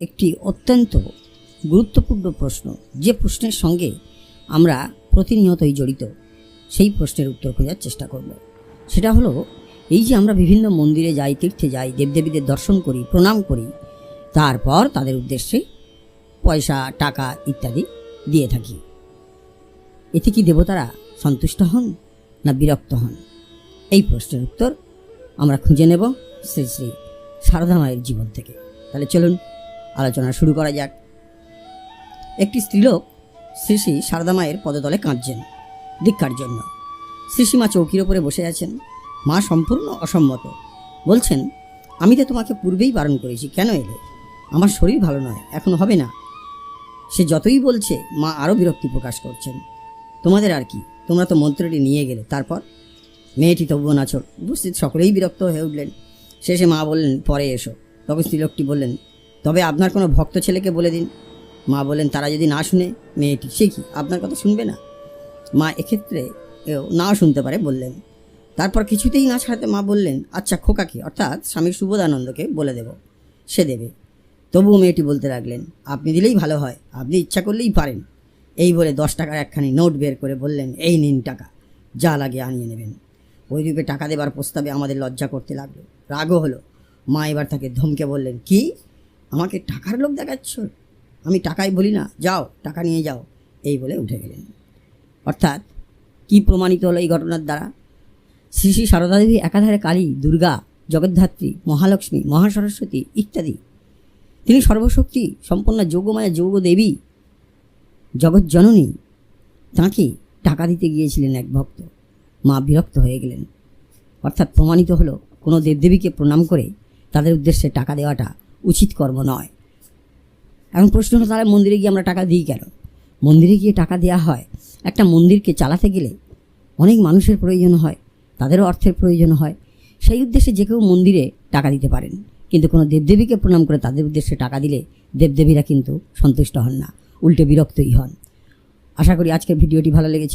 একটি অত্যন্ত গুরুত্বপূর্ণ প্রশ্ন। যে প্রশ্নের সঙ্গে আমরা প্রতিনিয়তই জড়িত, সেই প্রশ্নের উত্তর খোঁজার চেষ্টা করব। সেটা হলো, এই যে আমরা বিভিন্ন মন্দিরে যাই, তীর্থে যাই, দেবদেবীদের দর্শন করি, প্রণাম করি, তারপর তাদের উদ্দেশ্যে পয়সা, টাকা ইত্যাদি দিয়ে থাকি। এতে কি দেবতারা সন্তুষ্ট হন না বিরক্ত হন? এই প্রশ্নের উত্তর আমরা খুঁজে নেব শ্রী শ্রী সারদা মায়ের জীবন থেকে। তাহলে চলুন আলোচনা শুরু করা যাক। একটি স্ত্রীলোক শ্রী শ্রী সারদা মায়ের পদতলে কাঁদছেন দীক্ষার জন্য। শ্রীসীমা চৌকির ওপরে বসে আছেন। মা সম্পূর্ণ অসম্মত। বলছেন, আমি তো তোমাকে পূর্বেই বারণ করেছি, কেন এলে? আমার শরীর ভালো নয়, এখন হবে না। সে যতই বলছে, মা আরও বিরক্তি প্রকাশ করছেন। তোমাদের আর কি? তোমরা তো মন্ত্রটি নিয়ে গেলে, তারপর? মেয়েটি তবুও নাচল। উপস্থিত সকলেই বিরক্ত হয়ে উঠলেন। শেষে মা বললেন, পরে এসো। তবে স্ত্রীলোকটি বললেন তবে আপনার কোনো ভক্ত ছেলেকে বলে দিন। মা বললেন তারা যদি না শুনে, মেয়েটি সে কি? আপনার কথা শুনবে না? মা এক্ষেত্রে নাও শুনতে পারে, বললেন। তারপর কিছুতেই না ছাড়াতে মা বললেন আচ্ছা খোকাকে, অর্থাৎ স্বামী সুবোধানন্দকে বলে দেব, সে দেবে। তবুও মেয়েটি বলতে লাগলেন, আপনি দিলেই ভালো হয়, আপনি ইচ্ছা করলেই পারেন। এই বলে দশ টাকার একখানি নোট বের করে বললেন, এই নিন টাকা, যা লাগে আনিয়ে নেবেন। ওই রূপে টাকা দেবার প্রস্তাবে আমাদের লজ্জা করতে লাগল। রাগও হলো। মা এবার তাকে ধমকে বললেন, কি? আমাকে টাকার লোক দেখাচ্ছ? আমি টাকাই বলি না, যাও, টাকা নিয়ে যাও। এই বলে উঠে গেলেন। অর্থাৎ কি প্রমাণিত হলো এই ঘটনার দ্বারা? শ্রী শ্রী সারদা দেবী একাধারে কালী, দুর্গা, জগদ্ধাত্রী, মহালক্ষ্মী, মহাসরস্বতী ইত্যাদি। তিনি সর্বশক্তি সম্পন্ন যোগমায়া যোগ দেবী জগৎজননী তাঁকে টাকা দিতে গিয়েছিলেন এক ভক্ত। মা বিরক্ত হয়ে গেলেন। অর্থাৎ প্রমাণিত হলো কোনো দেবদেবীকে প্রণাম করে তাদের উদ্দেশ্যে টাকা দেওয়াটা উচিত কর্ম নয়। এখন প্রশ্ন হলো, তাহলে মন্দিরে গিয়ে আমরা টাকা দিই কেন? মন্দিরে গিয়ে টাকা দেওয়া হয়, একটা মন্দিরকে চালাতে গেলে অনেক মানুষের প্রয়োজন হয়, তাদেরও অর্থের প্রয়োজন হয়। সেই উদ্দেশ্যে যে কেউ মন্দিরে টাকা দিতে পারেন। কিন্তু কোনো দেবদেবীকে প্রণাম করে তাদের উদ্দেশ্যে টাকা দিলে দেবদেবীরা কিন্তু সন্তুষ্ট হন না, উল্টে বিরক্তই হন। আশা করি আজকের ভিডিওটি ভালো লেগেছে।